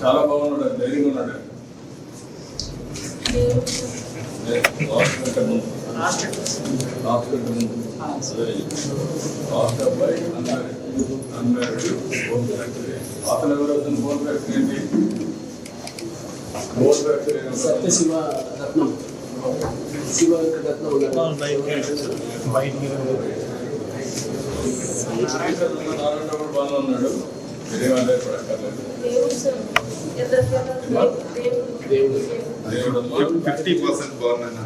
చాలా బాగున్నాడు ధైర్యంగా ఉన్నాడు లాస్ట్ లాస్ట్ లాస్ట్ అబ్బాయి అన్నారు అన్నారు బోన్ ఫ్యాక్టరీ అతను ఎవరు అతను బోన్ ఫ్యాక్టరీ ఏంటి ఫ్యాక్టరీ రత్నం. శివ కూడా ఉన్నాడు దేవుడు ఫిఫ్టీ పర్సెంట్ బాగున్నాను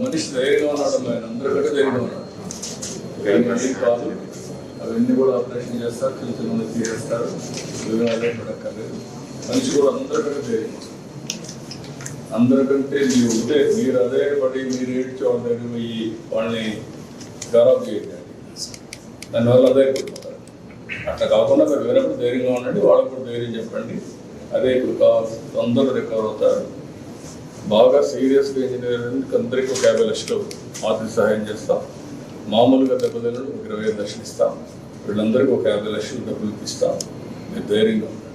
మనిషి ధైర్యంగా ఉన్నాడు ఆయన అందరికంటే ధైర్యంగా ఉన్నాడు కాదు అవన్నీ కూడా ఆపరేషన్ చేస్తారు చిన్న చిన్న తీసేస్తారు అదే మనిషి కూడా అందరికంటే ధైర్యంగా అందరికంటే మీరు ఉంటే మీరు అదే పడి మీరు ఏడ్చో వాళ్ళ దగ్గర వాళ్ళని గౌరవం చేయండి. దానివల్ల అదే అట్లా కాకుండా మీరు వేరేప్పుడు ధైర్యంగా ఉండండి వాళ్ళకు కూడా ధైర్యం చెప్పండి. అదే ఇప్పుడు కావాల్సి అందరూ రికవర్ అవుతారు. బాగా సీరియస్గా ఇంజనీరింగ్ అందరికీ ఒక యాభై లక్షలు ఆర్థిక సహాయం చేస్తాం. మామూలుగా దెబ్బతిన్నాడు ఒక ఇరవై ఐదు లక్షలు ఇస్తాం. వీళ్ళందరికీ ఒక యాభై లక్షలు డబ్బులు ఇప్పిస్తాం. మీరు ధైర్యంగా ఉండండి.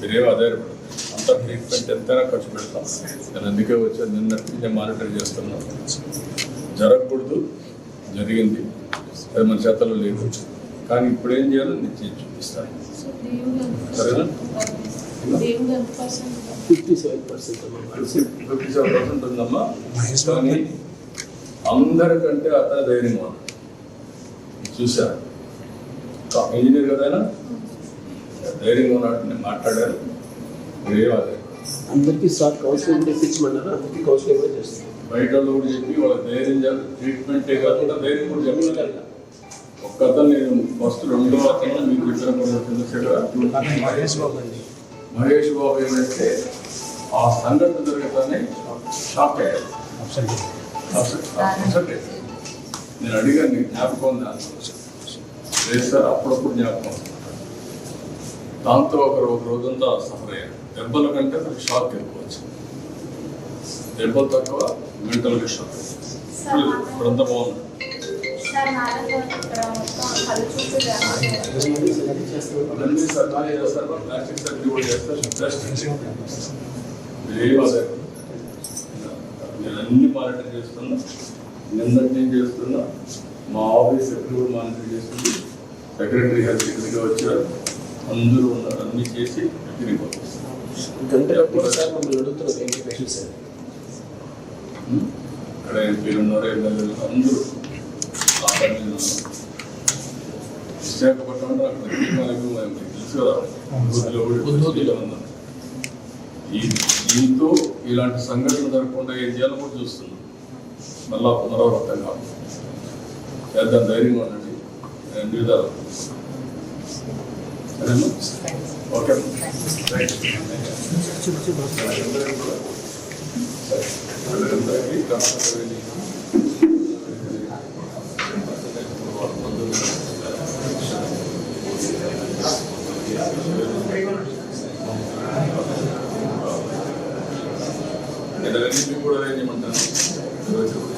మీరేమో అధైర్యపడదు అంత ట్రీట్మెంట్ ఎంతైనా ఖర్చు పెడతాం. నేను అందుకే వచ్చాను నిన్నటి నుంచి నేను మానిటర్ చేస్తున్నాను జరగకూడదు జరిగింది. అది మన చేతల్లో లేదు. కానీ ఇప్పుడు ఏం చేయాలో నేను చేసి చూపిస్తాను. సరేనా? Fifty seven percent fifty seven percent ఉందమ్మా కానీ అందరికంటే అతను ఉన్నాడు. చూశాను ఇంజనీర్ కదైనా ధైర్యంగా ఉన్నాడు నేను మాట్లాడాను అందరికీ సార్ కౌన్సిలింగ్ తెప్పించమన్నారు అందరికీ కౌన్సిలింగ్ కూడా చేస్తాం బయట వాళ్ళు కూడా చెప్పి వాళ్ళ ధైర్యం చేయాలి ట్రీట్మెంటే కాకుండా ధైర్యం కూడా చెప్పాలి. ఒక్క అతను నేను ఫస్ట్ రెండో అతను మీకు ఇద్దరు కూడా చంద్రశేఖర మహేష్ బాబు అండి. మహేష్ బాబు ఏంటంటే ఆ సంఘటన జరగగానే షాక్ అయ్యాడు. నేను అడిగాను నీకు జ్ఞాపకం ఉందా? లేదు సార్ అప్పుడప్పుడు జ్ఞాపకం ఉంది. దాంతో ఒకరు ఒక రోజంతా సఫర్ అయ్యారు. దెబ్బల కంటే నాకు షాక్ ఎక్కువ వచ్చింది. దెబ్బలు తక్కువ మెంటల్గా షాక్ ఇప్పుడు ఇప్పుడంతా బాగుంది. ప్లాస్టిక్ సర్జరీ కూడా చేస్తారు. నేను అన్ని మానిటర్ చేస్తున్నా. నిన్నటి నేను చేస్తున్నా. మా ఆఫీస్ ఎప్పుడు కూడా మానిటర్ చేస్తుంది. సెక్రటరీ హెల్త్ ఇక్కడికి వచ్చారు. అందరూ ఉన్నారు అన్ని చేసి తిరిగి ఇక్కడ ఎంపీలు ఉన్నారు ఎమ్మెల్యేలు అందరూ. విశాఖపట్నం అక్కడ తెలుసు కదా. ఉన్నాం దీంతో ఇలాంటి సంఘటన జరగకుండా ఏం చేయాలో కూడా చూస్తున్నాం. మళ్ళా పునరావృతం కాదు. చేద్దాం ధైర్యంగా ఉండండి. రెండు విధాలు. ఓకే. రైట్ కూడా కూడా చేయమంటాను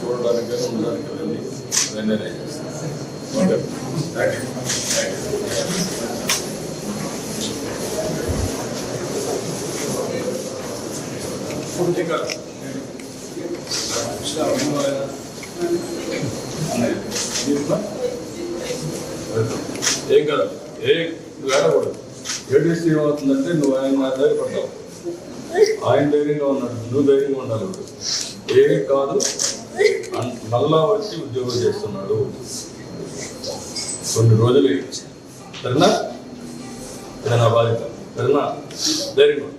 చూడడానికి ఉండడానికి వెళ్ళి అవన్నీ థ్యాంక్ యూ థ్యాంక్ యూ ఇంకా ఏం కదా. ఏ ఏడకూడదు ఏడిసి ఏమవుతుందంటే నువ్వు ఆయన ధైర్యపడతావు ఆయన ధైర్యంగా ఉన్నాడు. నువ్వు ధైర్యంగా ఉండాలి ఏమీ కాదు. మళ్ళా వచ్చి ఉద్యోగం చేస్తున్నాడు. కొన్ని రోజులు సరేనా? ఇది నా బాధ్యత? సరేనా? ధైర్యంగా ఉండు.